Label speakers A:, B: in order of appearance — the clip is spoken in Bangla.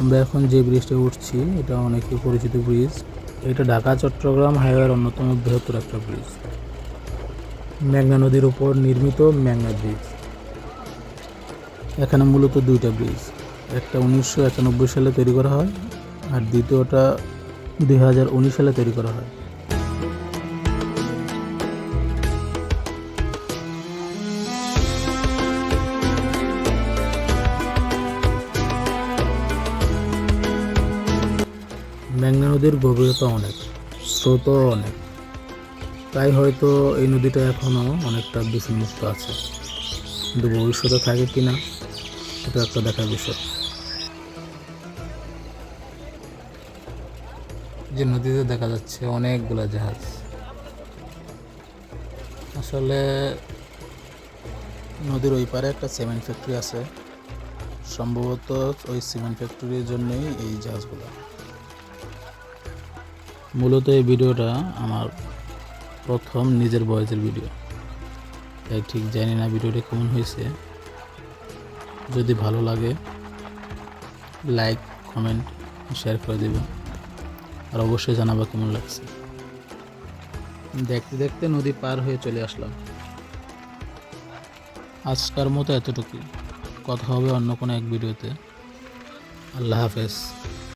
A: আমরা এখন যে ব্রিজটা উঠছি, এটা অনেকই পরিচিত ব্রিজ এটা ঢাকা, চট্টগ্রাম হাইওয়ের অন্যতম বৃহত্তর একটা ব্রিজ মেঘনা নদীর উপর নির্মিত মেঘনা ব্রিজ এখানে মূলত দুইটা ব্রিজ একটা উনিশশো একানব্বই সালে তৈরি করা হয়, আর দ্বিতীয়টা দুই হাজার উনিশ সালে তৈরি করা হয়। মেঘনা নদীর গভীরতা অনেক, স্রোতও অনেক। তাই হয়তো এই নদীটা এখনও অনেকটা দূষণমুক্ত আছে। কিন্তু ভবিষ্যতে থাকে কি না, সেটা একটা দেখার বিষয়। যে নদীতে দেখা যাচ্ছে অনেকগুলো জাহাজ। আসলে নদীর ওই পারে একটা সিমেন্ট ফ্যাক্টরি আছে। সম্ভবত ওই সিমেন্ট ফ্যাক্টরির জন্যই এই জাহাজগুলো। মূলত এই ভিডিওটা আমার প্রথম নিজের বয়সের ভিডিও। তাই ঠিক জানি না ভিডিওটা কেমন হয়েছে। যদি ভালো লাগে লাইক কমেন্ট শেয়ার করে দেবেন। আর অবশ্যই জানাবা কেমন লাগছে। দেখতে দেখতে নদী পার হয়ে চলে আসলাম। আজকার মতো এতটুকুই। কথা হবে অন্য কোনো এক ভিডিওতে। আল্লাহ হাফেজ।